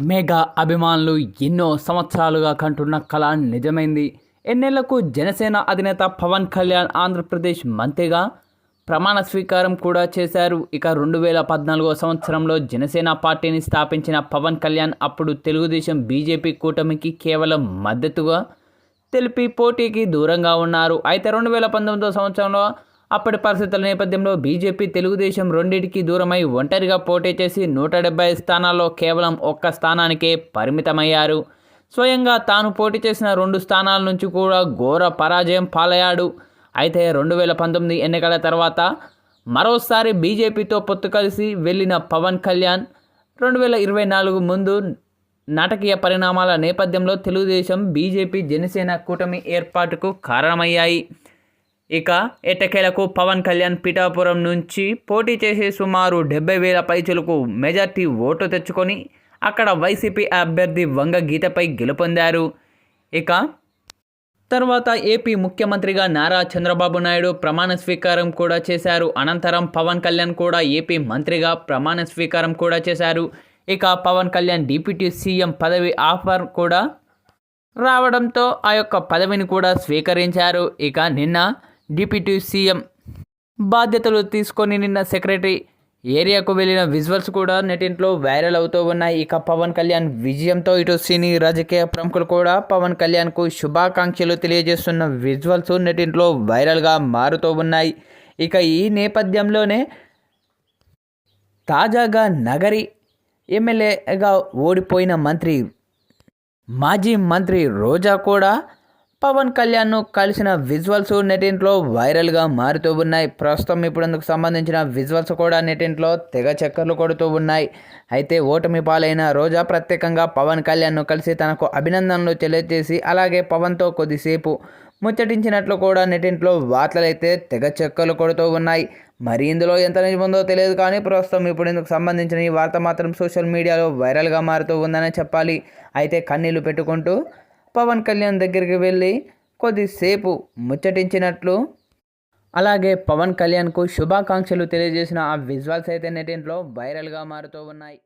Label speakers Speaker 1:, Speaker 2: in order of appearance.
Speaker 1: Mega అభిమానులు ఎన్నో సంవత్సరాలుగా కంటున్న కళ నిజమైంది. ఎన్నేళ్ళకు జనసేన అధినేత పవన్ కళ్యాణ్ ఆంధ్రప్రదేశ్ మంత్రిగా ప్రమాణ స్వీకారం కూడా చేశారు. ఇక రెండు వేల పద్నాలుగో సంవత్సరంలో జనసేన పార్టీని స్థాపించిన పవన్ కళ్యాణ్ అప్పుడు తెలుగుదేశం బీజేపీ కూటమికి కేవలం మద్దతుగా తెలిపి పోటీకి దూరంగా ఉన్నారు. అయితే రెండు వేల పంతొమ్మిదో సంవత్సరంలో అప్పటి పరిస్థితుల నేపథ్యంలో బీజేపీ తెలుగుదేశం రెండింటికి దూరమై ఒంటరిగా పోటీ చేసి నూట డెబ్బై స్థానాల్లో కేవలం ఒక్క స్థానానికే పరిమితమయ్యారు. స్వయంగా తాను పోటీ చేసిన రెండు స్థానాల నుంచి కూడా ఘోర పరాజయం పాలయ్యాడు. అయితే రెండు వేల పంతొమ్మిది ఎన్నికల తర్వాత మరోసారి బీజేపీతో పొత్తు కలిసి వెళ్ళిన పవన్ కళ్యాణ్ రెండు వేల ఇరవై నాలుగు ముందు నాటకీయ పరిణామాల నేపథ్యంలో తెలుగుదేశం బీజేపీ జనసేన కూటమి ఏర్పాటుకు కారణమయ్యాయి. ఇక ఎట్టకేలకు పవన్ కళ్యాణ్ పిఠాపురం నుంచి పోటీ చేసి సుమారు డెబ్బై వేల పైచులకు మెజార్టీ ఓటు తెచ్చుకొని అక్కడ వైసీపీ అభ్యర్థి వంగ గీతపై గెలుపొందారు. ఇక తర్వాత ఏపీ ముఖ్యమంత్రిగా నారా చంద్రబాబు నాయుడు ప్రమాణ స్వీకారం కూడా చేశారు. అనంతరం పవన్ కళ్యాణ్ కూడా ఏపీ మంత్రిగా ప్రమాణ స్వీకారం కూడా చేశారు. ఇక పవన్ కళ్యాణ్ డిప్యూటీ సీఎం పదవి ఆఫర్ కూడా రావడంతో ఆ యొక్క పదవిని కూడా స్వీకరించారు. ఇక నిన్న డిప్యూటీ సీఎం బాధ్యతలు తీసుకొని నిన్న సెక్రటరీ ఏరియాకు వెళ్ళిన విజువల్స్ కూడా నెటింట్లో వైరల్ అవుతూ ఉన్నాయి. ఇక పవన్ కళ్యాణ్ విజయంతో ఇటు సినీ రాజకీయ ప్రముఖులు కూడా పవన్ కళ్యాణ్కు శుభాకాంక్షలు తెలియజేస్తున్న విజువల్స్ నెటింట్లో వైరల్గా మారుతూ ఉన్నాయి. ఇక ఈ నేపథ్యంలోనే తాజాగా నగరి ఎమ్మెల్యేగా ఓడిపోయిన మంత్రి మాజీ మంత్రి రోజా కూడా పవన్ కళ్యాణ్ను కలిసిన విజువల్స్ నెటింట్లో వైరల్గా మారుతూ ఉన్నాయి. ప్రస్తుతం ఇప్పుడందుకు సంబంధించిన విజువల్స్ కూడా నెటింట్లో తెగ చక్కర్లు కొడుతూ ఉన్నాయి. అయితే ఓటమి పాలైన రోజా ప్రత్యేకంగా పవన్ కళ్యాణ్ను కలిసి తనకు అభినందనలు తెలియజేసి అలాగే పవన్తో కొద్దిసేపు ముచ్చటించినట్లు కూడా నెటింట్లో వార్తలైతే తెగ చెక్కలు కొడుతూ ఉన్నాయి. మరి ఇందులో ఎంత నిజముందో తెలియదు కానీ ప్రస్తుతం ఇప్పుడు ఇందుకు సంబంధించిన ఈ వార్త మాత్రం సోషల్ మీడియాలో వైరల్గా మారుతూ ఉందనే చెప్పాలి. అయితే కన్నీళ్ళు పెట్టుకుంటూ పవన్ కళ్యాణ్ దగ్గరికి వెళ్ళి కొద్దిసేపు ముచ్చటించినట్లు. అలాగే పవన్ కళ్యాణ్కు శుభాకాంక్షలు తెలియజేసిన ఆ విజువల్స్ అయితే నెటింట్లో వైరల్గా మారుతూ ఉన్నాయి.